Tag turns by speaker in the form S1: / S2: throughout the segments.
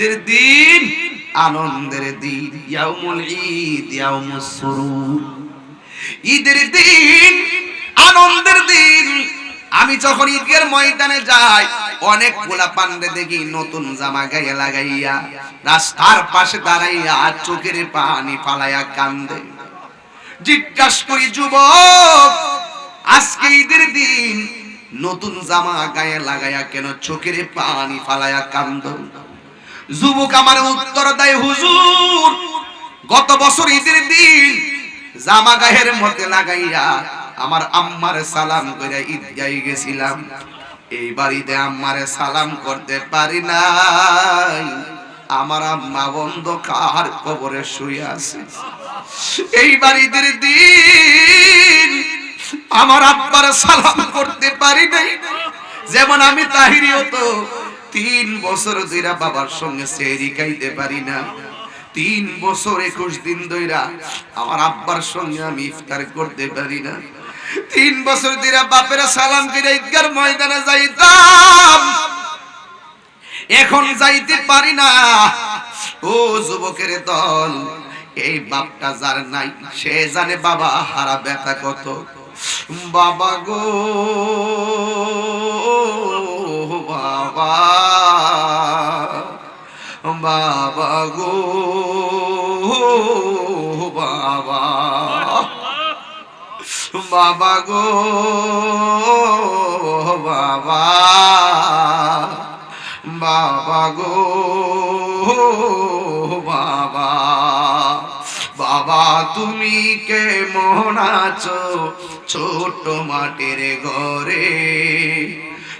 S1: ঈদের দিন, আনন্দের দিন, ইয়াউমুল ঈদ, ইয়াউমুস সুরুর। ঈদের দিন, আনন্দের দিন। আমি যখন ঈদের ময়দানে যাই, অনেক গোলা পান্ডে দেখি নতুন জামা গায়ে লাগাইয়া, রাস্তার পাশে দাঁড়াইয়া চোখের পানি ফালাইয়া কান্দে। জিজ্ঞাস করি, যুবক, আজকে ঈদের দিন নতুন জামা গায়ে লাগাইয়া কেন চোখের পানি ফালাইয়া কান্দ? যুবক আমার উত্তর দেয়, হুজুর, গত বছর ঈদের দিন জামা গায়ের মধ্যে লাগাইয়া আমার আম্মারে সালাম করে ঈদগাই গেছিলাম। এই বাড়িতে আম্মারে সালাম করতে পারি নাই। আমার আম্মা বন্ধ কার কবরে শুয়ে আছে। এই বাড়িতে দিন আমার আব্বার সালাম করতে পারি নাই। যেমন আমি তাহিরিও তো তিন বছর ধইরা বাবার সঙ্গে সেরি খাইতে পারি না। তিন বছর একুশ দিন ধইরা আমার আব্বার সঙ্গে আমি ইফতার করতে পারি না। তিন বছর ধইরা বাপেরা সালাম করে ঈদগার ময়দানে যাইতাম। এখন যাইতে পারি না। ও যুবকের দল, এই বাপটা যার নাই, সে জানে বাবা হারা ব্যথা কত। বাবা গো বাবা বাবা গো, বাবা। বাবা গো, বাবা। বাবা গো, বাবা। বাবা, তুমি কে আছো? ছোট মাটির ঘরে।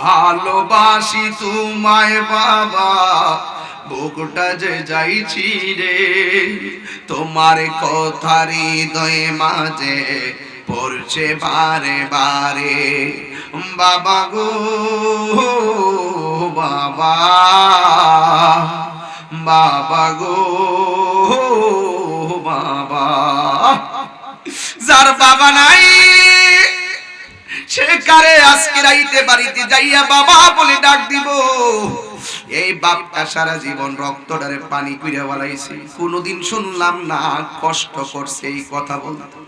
S1: ভালোবাসি তোমায় বাবা, বুকটা যে যাইছি রে। তোমার কথার হৃদয়ে মাঝে পড়ছে বারে বারে। বাবা গো, বাবা বাবা গো, বাবা। যার বাবা নাই কারে আজকে রাইতে বাড়িতে যাইয়া বাবা বলে ডাক দিব। এই বাপটা সারা জীবন পানি বলাইছে কোনোদিন শুনলাম না, কষ্ট করছে এই কথা বলতে।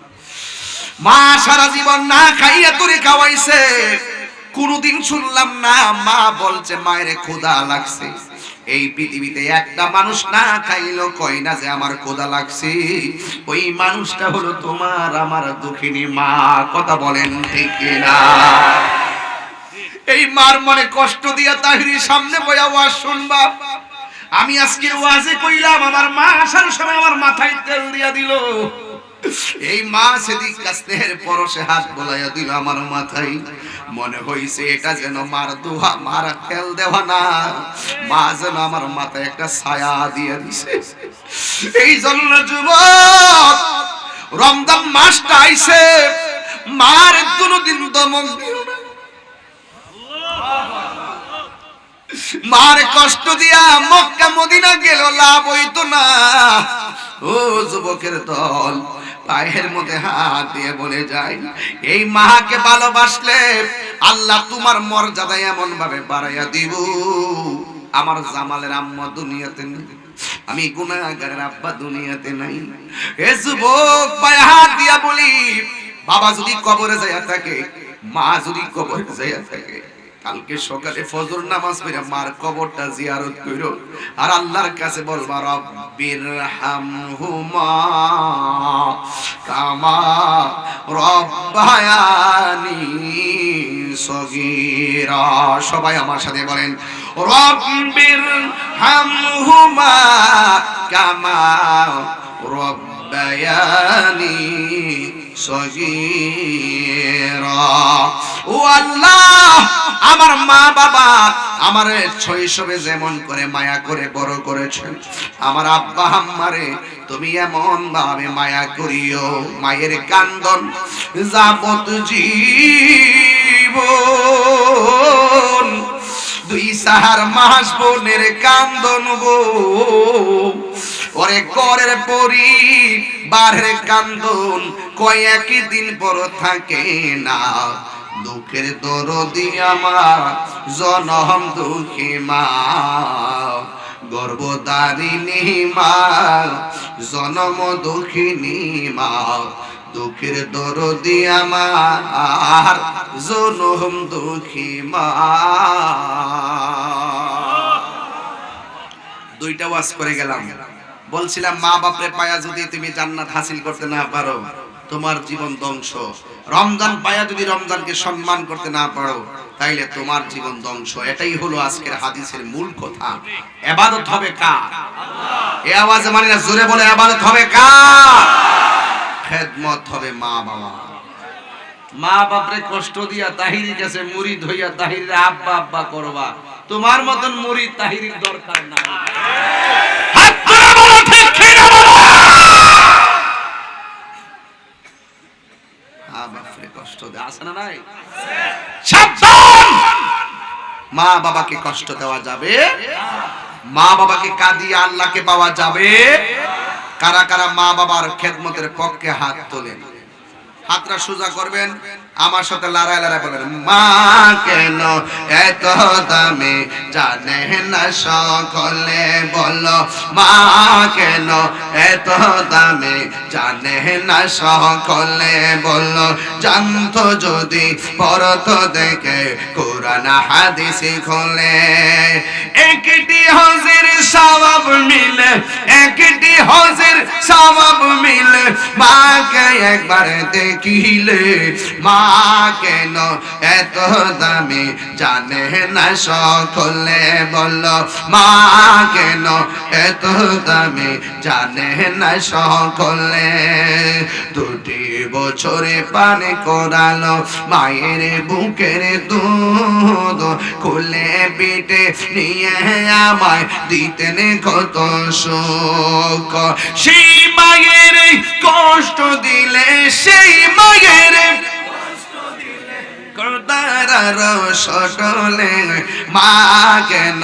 S1: মা সারা জীবন না খাইয়া তোরে খাওয়াইছে। কোনোদিন শুনলাম না, মা বলছে, মায়ের ক্ষুধা লাগছে। এই পৃথিবীতে একটা মানুষ না খাইলো কয় না যে আমার কোদা লাগছে? ওই মানুষটা হলো তোমার আমার দুঃখিনী মা, কথা বলেন ঠিক না এই মার মনে কষ্ট দিয়া তাহিরির সামনে বয়া ওয়াজ শুনবা। আমি আজকের ওয়াজে কইলাম, আমার মা আসার সময় আমার মাথায় তেল দিয়া দিল। এই মা সেদিক কাস্তের পরশে হাত বলাইয়া দিল আমার মাথায়। মনে হইছে এটা যেন মার দুহা, মার খেল দেওয়া না। মা যেন আমার মাথায় একটা ছায়া দিয়ে দিছে। এই জন্য যুবক, রমজান মাসটা আইছে। মার কোনোদিন দমন দিও না। মার কষ্ট দিয়া মক্কা মদিনা গেল, লাভ হইতো না। ও যুবকের দল পায়ের মধ্যে হাত দিয়ে বলে যাই, এই মাকে ভালোবাসলে আল্লাহ তোমার মর্যাদা এমন ভাবে বাড়াইয়া দিব। আমার জামালের আম্মা দুনিয়াতে নেই, আমি গুনাহগারের আব্বা দুনিয়াতে নাই। এ যুবক, পায়ে হাত দিয়া বলি, বাবা যদি কবরে যাইয়া থাকে, মা যদি কবরে যাইয়া থাকে কালকে সকালে ফজর নামাজ পড়ে মার কবরটা জিয়ারত কইরো। আর আল্লাহর কাছে বলবা, রব্বির হামহুমা কামা রব্বায়ানি সগীরা। সবাই আমার সাথে বলেন, রব্বির হামহুমা কামা রব্বায়ানি সগীরা। ও আল্লাহ, আমার মা বাবা আমার শৈশবে যেমন করে মায়া করে, বড় করেছেন। আমার আব্বা আম্মারে তুমি এমন ভাবে মায়া করিও, মায়ের কান্দন যাবত জীবন। দুই সাহার মাস বোনের কান্দন গো। ওরে করের পরি বারের কান্দন কয়েক দিন পর থাকে না। দুঃখের দরদি আমার, জনম দুঃখী মা। গর্ভদারিণী মা জনম দুঃখিনী মা। দুঃখের দরদি আমার, জনম দুঃখী মা। দুইটা ওয়াজ করে গেলাম। বলছিলাম, মা বাপরে পায়া যদি তুমি জান্নাত হাসিল করতে না পারো। তোমার জীবন ধ্বংস। রমজান পায়া যদি রমজানকে সম্মান করতে না পারো, তাইলে তোমার জীবন ধ্বংস। এটাই হলো আজকের হাদিসের মূল কথা। এবাদত হবে কার? এ আওয়াজে মানে না, জোরে বলে এবাদত হবে কার? খেদমত হবে মা বাবা মা বাপরে কষ্ট দিয়া তাহিরি কাছে মুড়ি ধইয়া তাহিরের আব্বা আব্বা করবা। তোমার মতন মুড়ি তাহিরির দরকার নাই হাত ধরে বলো ঠিক কি না বলো মা বাপরে কষ্ট দেয় আছে না নাই? সাবধান! মা বাবাকে কষ্ট দেওয়া যাবে। মা বাবাকে কাঁদিয়ে আল্লাহকে পাওয়া যাবে। কারা কারা মা বাবার খেদমতের পক্ষে হাত তোলেন? হাতটা সোজা করবেন, আমার সাথে লড়াই লড়াই বলবেন মা কেন এত দামে জানে না সকলে বলো, মা কেন এত দামে জানে না সকলে বলো। জানতো যদি পরত দেখে কোরআন হাদিস খোলে, একটি হজের সবাব মিলে একটি হজের সবাব মিলে, মাকে একবার দেখিলে। মা কেন এত দামি জানে না সকলে মা কেন এত দামি জানে না সকলে। দুটি বছরে পানি করালো, মায়ের বুকের দুধ খুলে পিঠে নিয়ে আমায় দিতেন কত সুখ সেই মায়ের কষ্ট দিলে, সেই মায়ের করদার সটলে মা কেন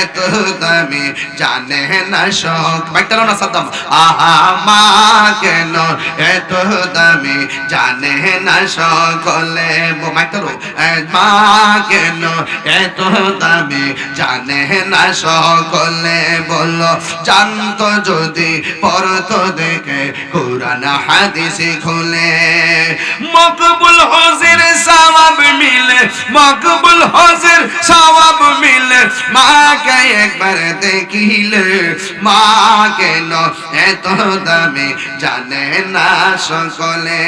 S1: এত দামি জানে না শখ? বাইকটা না, সাদ্দাম। আহা, মা কেন এত দামি জানে না সকলে। মাইকটা মা কেন? এত দামি জানে না সকলে। বলো জানতো যদি পরত দেখে কোরআন, হাদিস খুলে। মকবুল হজের সওয়াব মিলে, মকবুল হজের সওয়াব মিলে। মাকে একবার দেখিলে, মা কেন এত দামে জানে না সকলে